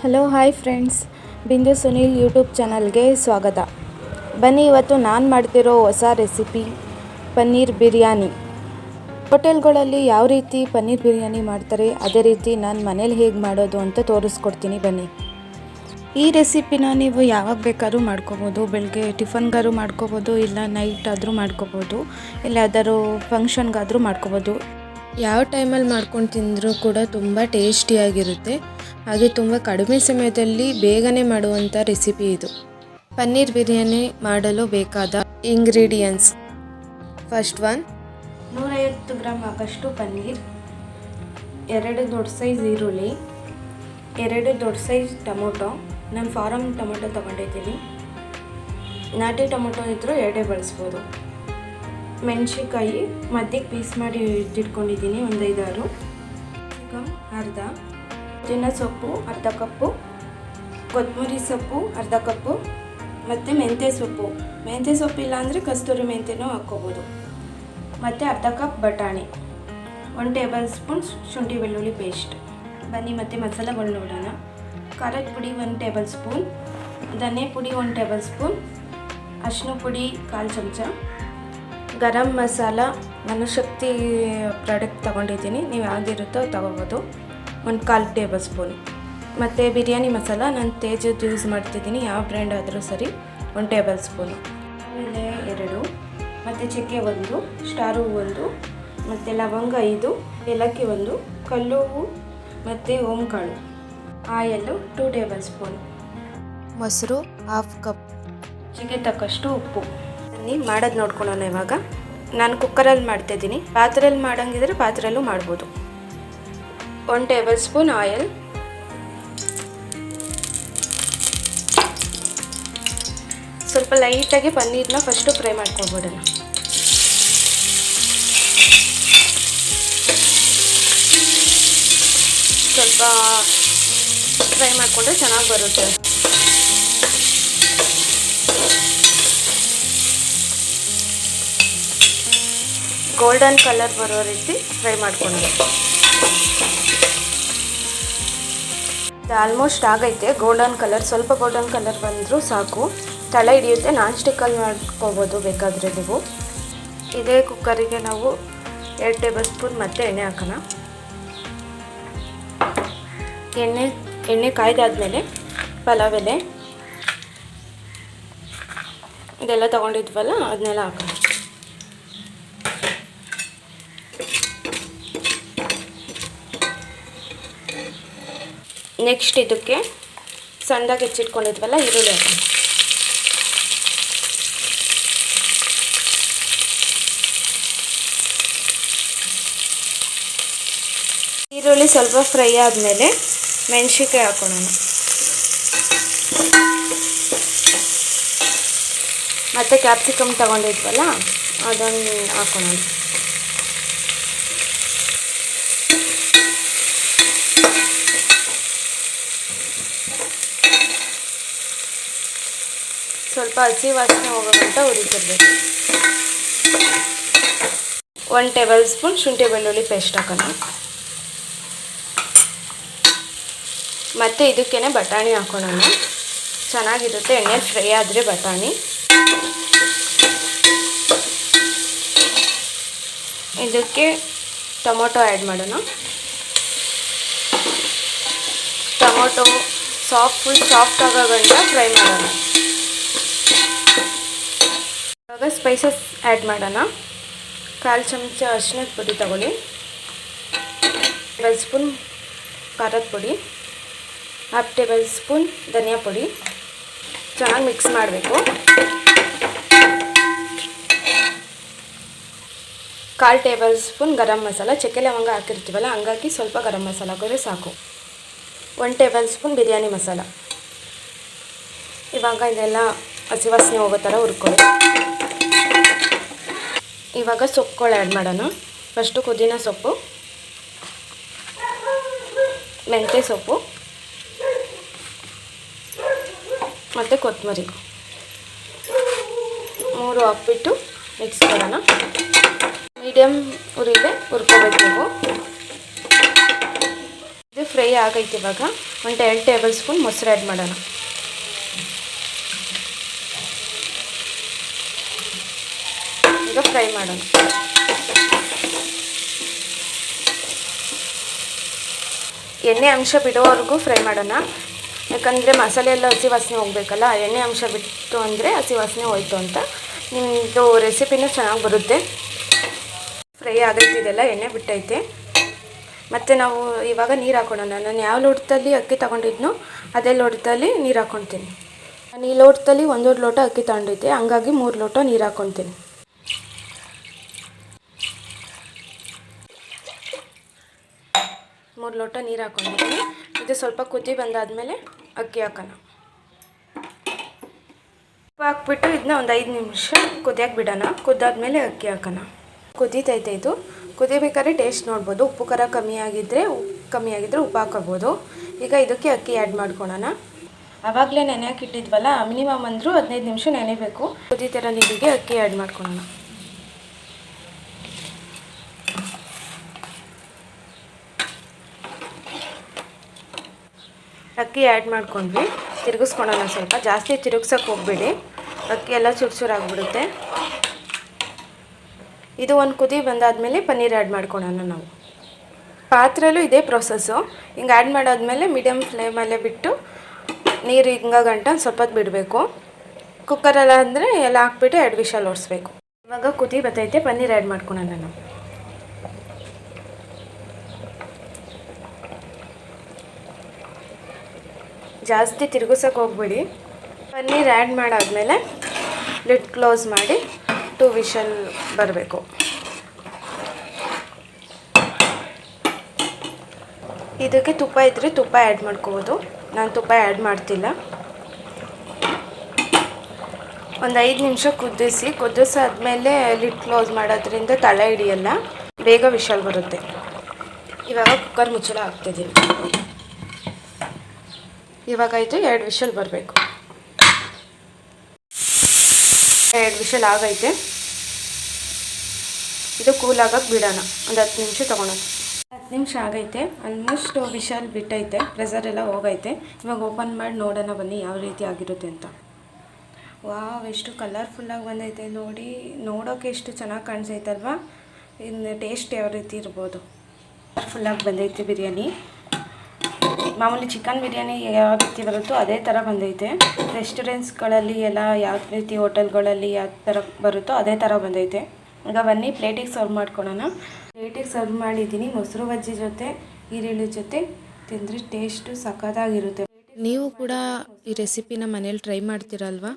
Hello hi friends ಬಿಂದು Sunil YouTube ಚಾನಲ್ಗೆ ಸ್ವಾಗತ. ಬನ್ನಿ, ಇವತ್ತು ನಾನು ಮಾಡ್ತಿರೋ ಹೊಸ ರೆಸಿಪಿ ಪನ್ನೀರ್ ಬಿರಿಯಾನಿ. ಹೋಟೆಲ್ಗಳಲ್ಲಿ ಯಾವ ರೀತಿ ಪನ್ನೀರ್ ಬಿರಿಯಾನಿ ಮಾಡ್ತಾರೆ, ಅದೇ ರೀತಿ ನಾನು ಮನೇಲಿ ಹೇಗೆ ಮಾಡೋದು ಅಂತ ತೋರಿಸ್ಕೊಡ್ತೀನಿ ಬನ್ನಿ. ಈ ರೆಸಿಪಿನ ನೀವು ಯಾವಾಗ ಬೇಕಾದ್ರೂ ಮಾಡ್ಕೋಬೋದು. ಬೆಳಗ್ಗೆ ಟಿಫನ್ಗಾದ್ರೂ ಮಾಡ್ಕೋಬೋದು, ಇಲ್ಲ ನೈಟ್ ಆದರೂ ಮಾಡ್ಕೋಬೋದು, ಇಲ್ಲ ಯಾವ್ದಾದ್ರು ಫಂಕ್ಷನ್ಗಾದರೂ ಮಾಡ್ಕೋಬೋದು. ಯಾವ ಟೈಮಲ್ಲಿ ಮಾಡ್ಕೊಂಡು ತಿಂದರೂ ಕೂಡ ತುಂಬ ಟೇಸ್ಟಿಯಾಗಿರುತ್ತೆ ಹಾಗೆ ತುಂಬ ಕಡಿಮೆ ಸಮಯದಲ್ಲಿ ಬೇಗನೆ ಮಾಡುವಂಥ ರೆಸಿಪಿ ಇದು. ಪನ್ನೀರ್ ಬಿರಿಯಾನಿ ಮಾಡಲು ಬೇಕಾದ ಇಂಗ್ರೀಡಿಯೆಂಟ್ಸ್ ಫಸ್ಟ್ ಒನ್ ನೂರೈವತ್ತು ಗ್ರಾಮ್ ಆಗಷ್ಟು ಪನ್ನೀರ್, ಎರಡು ದೊಡ್ಡ ಸೈಜ್ ಈರುಳ್ಳಿ, ಎರಡು ದೊಡ್ಡ ಸೈಜ್ ಟೊಮೊಟೊ. ನಾನು ಫಾರಮ್ ಟೊಮೊಟೊ ತೊಗೊಂಡಿದ್ದೀನಿ. ನಾಟಿ ಟೊಮೊಟೊ ಇದ್ದರೂ ಎರಡೇ ಬಳಸ್ಬೋದು. ಮೆಣಸಿನ್ಕಾಯಿ ಮಧ್ಯಕ್ಕೆ ಪೀಸ್ ಮಾಡಿ ಇಟ್ಟಿಟ್ಕೊಂಡಿದ್ದೀನಿ ಒಂದು ಐದಾರು. ಚಿಕನ್, ಅರ್ಧ. ಪುದೀನ ಸೊಪ್ಪು, ಅರ್ಧ ಕಪ್ಪು ಕೊತ್ತಂಬರಿ ಸೊಪ್ಪು, ಅರ್ಧ ಕಪ್ಪು ಮತ್ತು ಮೆಂತ್ಯ ಸೊಪ್ಪು. ಮೆಂತ್ಯ ಸೊಪ್ಪು ಇಲ್ಲ ಅಂದರೆ ಕಸ್ತೂರಿ ಮೆಂತ್ಯನೂ ಹಾಕ್ಕೋಬೋದು. ಮತ್ತು ಅರ್ಧ ಕಪ್ ಬಟಾಣಿ ಒನ್ ಟೇಬಲ್ ಸ್ಪೂನ್ ಶುಂಠಿ ಬೆಳ್ಳುಳ್ಳಿ ಪೇಸ್ಟ್. ಬನ್ನಿ ಮತ್ತು ಮಸಾಲೆಗಳು ನೋಡೋಣ. ಖಾರದ ಪುಡಿ ಒನ್ ಟೇಬಲ್ ಸ್ಪೂನ್ ಧನೆ ಪುಡಿ ಒನ್ ಟೇಬಲ್ ಸ್ಪೂನ್, ಅರಿಶಿನ ಪುಡಿ ಕಾಲು ಚಮಚ. ಗರಂ ಮಸಾಲ ನಾನು ಶಕ್ತಿ ಪ್ರಾಡಕ್ಟ್ ತೊಗೊಂಡಿದ್ದೀನಿ. ನೀವು ಯಾವುದಿರುತ್ತೋ ತೊಗೋಬೋದು. ಒಂದು ಕಾಲು ಟೇಬಲ್ ಸ್ಪೂನ್. ಮತ್ತು ಬಿರಿಯಾನಿ ಮಸಾಲ ನಾನು ತೇಜದ್ದು ಯೂಸ್ ಮಾಡ್ತಿದ್ದೀನಿ ಯಾವ ಬ್ರ್ಯಾಂಡ್ ಆದರೂ ಸರಿ ಒಂದು ಟೇಬಲ್ ಸ್ಪೂನು. ಆಮೇಲೆ ಎರಡು ಮತ್ತು ಚಕ್ಕೆ ಒಂದು ಸ್ಟಾರು ಒಂದು ಮತ್ತು ಲವಂಗ ಐದು ಏಲಕ್ಕಿ ಒಂದು ಕಲ್ಲು ಹೂವು ಮತ್ತು ಓಂಕಾಳು ಆಯಲ್ಲು ಟೂ ಟೇಬಲ್ ಸ್ಪೂನ್. ಮೊಸರು ಹಾಫ್ ಕಪ್ ಚಿಗೆ ತಕ್ಕಷ್ಟು ಉಪ್ಪು. ಬನ್ನಿ ಮಾಡೋದು ನೋಡ್ಕೊಳ್ಳೋಣ ಇವಾಗ. ನಾನು ಕುಕ್ಕರಲ್ಲಿ ಮಾಡ್ತಾಯಿದ್ದೀನಿ ಪಾತ್ರೆಯಲ್ಲಿ ಮಾಡೋಂಗಿದ್ರೆ ಪಾತ್ರೆಯಲ್ಲೂ ಮಾಡ್ಬೋದು. One tablespoon oil. ಸ್ವಲ್ಪ ಲೈಟಾಗಿ ಪನ್ನೀರ್ನ ಫಸ್ಟು ಫ್ರೈ ಮಾಡ್ಕೊಬಿಡೋಣ. ಸ್ವಲ್ಪ ಫ್ರೈ ಮಾಡಿಕೊಂಡ್ರೆ ಚೆನ್ನಾಗಿ ಬರುತ್ತೆ. ಗೋಲ್ಡನ್ ಕಲರ್ ಬರೋ ರೀತಿ ಫ್ರೈ ಮಾಡ್ಕೊಂಡು ಆಲ್ಮೋಸ್ಟ್ ಆಗೈತೆ. ಗೋಲ್ಡನ್ ಕಲರ್ ಸ್ವಲ್ಪ ಗೋಲ್ಡನ್ ಕಲರ್ ಬಂದರೂ ಸಾಕು. ತಳ ಹಿಡಿಯುತ್ತೆ. ನಾನ್ ಸ್ಟಿಕ್ಕಲ್ಲಿ ಮಾಡ್ಕೋಬೋದು ಬೇಕಾದರೆ ನೀವು. ಇದೇ ಕುಕ್ಕರಿಗೆ ನಾವು ಎರಡು ಟೇಬಲ್ ಸ್ಪೂನ್ ಮತ್ತೆ ಎಣ್ಣೆ ಹಾಕೋಣ. ಎಣ್ಣೆ ಎಣ್ಣೆ ಕಾಯ್ದಾದ್ಮೇಲೆ ಪಲಾವ್ ಎಲೆ. ಇದೆಲ್ಲ ತೊಗೊಂಡಿದ್ವಲ್ಲ, ಅದನ್ನೆಲ್ಲ ಹಾಕೋಣ. ನೆಕ್ಸ್ಟ್ ಇದಕ್ಕೆ ಸಣ್ಣದಾಗಿ ಹೆಚ್ಚಿಟ್ಕೊಂಡಿದ್ವಲ್ಲ, ಈರುಳ್ಳಿ ಹಾಕೋಣ. ಈರುಳ್ಳಿ ಸ್ವಲ್ಪ ಫ್ರೈ ಆದಮೇಲೆ ಮೆಣಸಿನ್ಕಾಯಿ ಹಾಕೋಣ. ಮತ್ತು ಕ್ಯಾಪ್ಸಿಕಮ್ ತಗೊಂಡಿದ್ವಲ್ಲ, ಅದನ್ನು ಹಾಕೋಣ. ಸ್ವಲ್ಪ ಹಸಿ ವಾಸನೆ ಹೋಗೋ ಗಂಟ ಹುರಿತಿರ್ಬೇಕು ಒನ್ ಟೇಬಲ್ ಸ್ಪೂನ್ ಶುಂಠಿ ಬೆಳ್ಳುಳ್ಳಿ ಪೇಸ್ಟ್ ಹಾಕೋಣ. ಮತ್ತು ಇದಕ್ಕೇ ಬಟಾಣಿ ಹಾಕೋಣ. ಚೆನ್ನಾಗಿರುತ್ತೆ. ಎಣ್ಣೆ ಫ್ರೈ ಆದರೆ ಬಟಾಣಿ. ಇದಕ್ಕೆ ಟೊಮೊಟೊ ಆ್ಯಡ್ ಮಾಡೋಣ. ಟೊಮೊಟೊ ಸಾಫ್ಟ್ ಫುಲ್ ಸಾಫ್ಟ್ ಆಗೋಗಂಟ ಫ್ರೈ ಮಾಡೋಣ. ಇವಾಗ ಸ್ಪೈಸಸ್ ಆ್ಯಡ್ ಮಾಡೋಣ. ಕಾಲು ಚಮಚ ಅರಿಶಿನದ ಪುಡಿ ತಗೊಳ್ಳಿ. ಟೇಬಲ್ ಸ್ಪೂನ್ ಖಾರದ ಪುಡಿ. ಹಾಫ್ ಟೇಬಲ್ ಸ್ಪೂನ್ ಧನಿಯಾ ಪುಡಿ. ಚೆನ್ನಾಗಿ ಮಿಕ್ಸ್ ಮಾಡಬೇಕು. ಕಾಲು ಟೇಬಲ್ ಸ್ಪೂನ್ ಗರಂ ಮಸಾಲ. ಚಕ್ಕೆ ಲವಂಗ ಹಾಕಿರ್ತೀವಲ್ಲ, ಹಂಗಾಗಿ ಸ್ವಲ್ಪ ಗರಂ ಮಸಾಲ ಹಾಕಿದ್ರೆ ಸಾಕು. One tablespoon biryani masala. ಇವಾಗ ಇದೆಲ್ಲ ಹಸಿ ವಾಸನೆ ಹೋಗೋ ಥರ ಹುರ್ಕೊಳ್ಳಿ. ಇವಾಗ ಸೊಪ್ಪುಗಳು ಆ್ಯಡ್ ಮಾಡೋಣ. ಫಸ್ಟು ಪುದೀನ ಸೊಪ್ಪು, ಮೆಂತ್ಯ ಸೊಪ್ಪು, ಮತ್ತು ಕೊತ್ತಂಬರಿ. ಮೂರು ಹಾಕ್ಬಿಟ್ಟು ಮಿಕ್ಸ್ ಮಾಡೋಣ. ಮೀಡಿಯಮ್ ಉರಿಲೆ ಹುರ್ಕೋಬೇಕು ನೀವು. ಇದು ಫ್ರೈ ಆಗೈತೆ ಇವಾಗ. ಒಂದು ಎರಡು ಟೇಬಲ್ ಸ್ಪೂನ್ ಮೊಸರು ಆ್ಯಡ್ ಮಾಡೋಣ ಈಗ ಫ್ರೈ ಮಾಡೋಣ ಎಣ್ಣೆ ಅಂಶ ಬಿಡೋವರೆಗೂ ಫ್ರೈ ಮಾಡೋಣ. ಯಾಕಂದರೆ ಮಸಾಲೆ ಎಲ್ಲ ಹಸಿ ವಾಸನೆ ಹೋಗಬೇಕಲ್ಲ ಎಣ್ಣೆ ಅಂಶ ಬಿಟ್ಟು ಅಂದರೆ ಹಸಿ ವಾಸನೆ ಹೋಯ್ತು ಅಂತ. ನಿಮ್ಮದು ರೆಸಿಪಿನೂ ಚೆನ್ನಾಗಿ ಬರುತ್ತೆ. ಫ್ರೈ ಆಗೈತಿದೆಲ್ಲ ಎಣ್ಣೆ ಬಿಟ್ಟೈತೆ. ಮತ್ತು ನಾವು ಇವಾಗ ನೀರು ಹಾಕೊಳ್ಳೋಣ ನಾನು ಯಾವ ಲೋಟದಲ್ಲಿ ಅಕ್ಕಿ ತೊಗೊಂಡಿದ್ನೋ ಅದೇ ಲೋಟದಲ್ಲಿ ನೀರು ಹಾಕ್ಕೊತೀನಿ ನಾನು ಈ ಲೋಟದಲ್ಲಿ ಒಂದೊಂದು ಲೋಟ ಅಕ್ಕಿ ತೊಗೊಂಡಿದ್ದೆ, ಹಂಗಾಗಿ ಮೂರು ಲೋಟ ನೀರು ಹಾಕ್ಕೊತೀನಿ ಲೋಟ ನೀರು ಹಾಕೊಂಡಿದ್ದೀನಿ ಇದು ಸ್ವಲ್ಪ ಕುದಿ ಬಂದಾದಮೇಲೆ ಅಕ್ಕಿ ಹಾಕೋಣ. ಉಪ್ಪು ಹಾಕ್ಬಿಟ್ಟು ಇದನ್ನ ಒಂದು ಐದು ನಿಮಿಷ ಕುದಿಯಕ್ಕೆ ಬಿಡೋಣ. ಕುದ್ದಾದ್ಮೇಲೆ ಅಕ್ಕಿ ಹಾಕೋಣ. ಕುದೀತೈತೆ ಇದು ಕುದಿಬೇಕಾದ್ರೆ ಟೇಸ್ಟ್ ನೋಡ್ಬೋದು. ಉಪ್ಪು ಖಾರ ಕಮ್ಮಿ ಆಗಿದ್ದರೆ ಉಪ್ಪು ಕಮ್ಮಿ ಆಗಿದ್ದರೆ ಉಪ್ಪು ಹಾಕೋಬೋದು. ಈಗ ಇದಕ್ಕೆ ಅಕ್ಕಿ ಆ್ಯಡ್ ಮಾಡ್ಕೊಳೋಣ ಆವಾಗಲೇ ನೆನೆಯಕ್ಕೆ ಇಟ್ಟಿದ್ವಲ್ಲ ಮಿನಿಮಮ್ ಅಂದರೂ ಹದಿನೈದು ನಿಮಿಷ ನೆನೆಬೇಕು. ಕುದೀತಿರೋ ನೀರಿಗೆ ಅಕ್ಕಿ ಆ್ಯಡ್ ಮಾಡ್ಕೊಳೋಣ ಅಕ್ಕಿ ಆ್ಯಡ್ ಮಾಡ್ಕೊಂಡ್ವಿ. ತಿರುಗಿಸ್ಕೊಳೋಣ ಸ್ವಲ್ಪ. ಜಾಸ್ತಿ ತಿರುಗ್ಸೋಕೆ ಹೋಗ್ಬೇಡಿ. ಅಕ್ಕಿ ಎಲ್ಲ ಚುರ್ಚುರಾಗ್ಬಿಡುತ್ತೆ ಇದು ಒಂದು ಕುದಿ ಬಂದಾದಮೇಲೆ ಪನ್ನೀರ್ ಆ್ಯಡ್ ಮಾಡ್ಕೊಳೋಣ ನಾವು. ಪಾತ್ರೆಯಲ್ಲೂ ಇದೇ ಪ್ರೊಸೆಸ್ಸು ಹಿಂಗೆ ಆ್ಯಡ್ ಮಾಡಾದ್ಮೇಲೆ ಮೀಡಿಯಮ್ ಫ್ಲೇಮಲ್ಲೇ ಬಿಟ್ಟು ನೀರು ಹಿಂಗ ಗಂಟ ಸ್ವಲ್ಪ ಬಿಡಬೇಕು. ಕುಕ್ಕರೆಲ್ಲ ಅಂದರೆ ಎಲ್ಲ ಹಾಕ್ಬಿಟ್ಟು ಎರಡು ವಿಷಲ್ ಓಡಿಸ್ಬೇಕು ಇವಾಗ ಕುದಿ ಬತ್ತೈತೆ ಪನ್ನೀರ್ ಆ್ಯಡ್ ಮಾಡ್ಕೊಳೋಣ ನಾವು. ಜಾಸ್ತಿ ತಿರುಗಿಸೋಕೆ ಹೋಗ್ಬೇಡಿ. ಪನ್ನೀರ್ ಆ್ಯಡ್ ಮಾಡಾದಮೇಲೆ ಲಿಡ್ ಕ್ಲೋಸ್ ಮಾಡಿ ಟು ವಿಷಲ್ ಬರಬೇಕು. ಇದಕ್ಕೆ ತುಪ್ಪ ಇದ್ದರೆ ತುಪ್ಪ ಆ್ಯಡ್ ಮಾಡ್ಕೋಬೋದು. ನಾನು ತುಪ್ಪ ಆ್ಯಡ್ ಮಾಡ್ತಿಲ್ಲ. ಒಂದು ಐದು ನಿಮಿಷ ಕುದಿಸಿ, ಕುದಿಸಾದ್ಮೇಲೆ ಲಿಡ್ ಕ್ಲೋಸ್ ಮಾಡೋದ್ರಿಂದ ತಳ ಹಿಡಿಯಲ್ಲ, ಬೇಗ ವಿಷಲ್ ಬರುತ್ತೆ. ಇವಾಗ ಕುಕ್ಕರ್ ಮುಚ್ಚಳ ಹಾಕ್ತಿದ್ದೀನಿ. ಇವಾಗಾಯಿತು ಎರಡು ವಿಷಲ್ ಬರಬೇಕು. ಎರಡು ವಿಷಲ್ ಆಗೈತೆ. ಇದು ಕೂಲ್ ಆಗಕ್ಕೆ ಬಿಡೋಣ. ಒಂದು ಹತ್ತು ನಿಮಿಷ ತೊಗೊಳೋದು ಹತ್ತು ನಿಮಿಷ ಆಗೈತೆ. Almost whistle ಬಿಟ್ಟೈತೆ. ಪ್ರೆಸರ್ ಎಲ್ಲ ಹೋಗೈತೆ. ಇವಾಗ ಓಪನ್ ಮಾಡಿ ನೋಡೋಣ ಬನ್ನಿ ಯಾವ ರೀತಿ ಆಗಿರುತ್ತೆ ಅಂತ. ವಾವ್, ಎಷ್ಟು ಕಲರ್ಫುಲ್ಲಾಗಿ ಬಂದೈತೆ. ನೋಡಿ, ನೋಡೋಕೆ ಎಷ್ಟು ಚೆನ್ನಾಗಿ ಕಾಣಿಸೈತಲ್ವಾ? ಇನ್ನು ಟೇಸ್ಟ್ ಯಾವ ರೀತಿ ಇರ್ಬೋದು? ಕಲರ್ಫುಲ್ಲಾಗಿ ಬಂದೈತೆ ಬಿರಿಯಾನಿ. ಮಾಮೂಲಿ ಚಿಕನ್ ಬಿರಿಯಾನಿ ಯಾವ ರೀತಿ ಬರುತ್ತೋ ಅದೇ ಥರ ಬಂದೈತೆ. ರೆಸ್ಟೋರೆಂಟ್ಸ್ಗಳಲ್ಲಿ ಎಲ್ಲ ಯಾವ ರೀತಿ ಹೋಟೆಲ್ಗಳಲ್ಲಿ ಯಾವ ಥರ ಬರುತ್ತೋ ಅದೇ ಥರ ಬಂದೈತೆ. ಈಗ ಬನ್ನಿ, ಪ್ಲೇಟಿಗೆ ಸರ್ವ್ ಮಾಡ್ಕೊಳ್ಳೋಣ. ಪ್ಲೇಟಿಗೆ ಸರ್ವ್ ಮಾಡಿದ್ದೀನಿ, ಮೊಸರು ಬಜ್ಜಿ ಜೊತೆ, ಈರುಳ್ಳಿ ಜೊತೆ. ತಿಂದರೆ ಟೇಸ್ಟು ಸಖತ್ತಾಗಿರುತ್ತೆ. ನೀವು ಕೂಡ ಈ ರೆಸಿಪಿನ ಮನೇಲಿ ಟ್ರೈ ಮಾಡ್ತೀರಲ್ವಾ?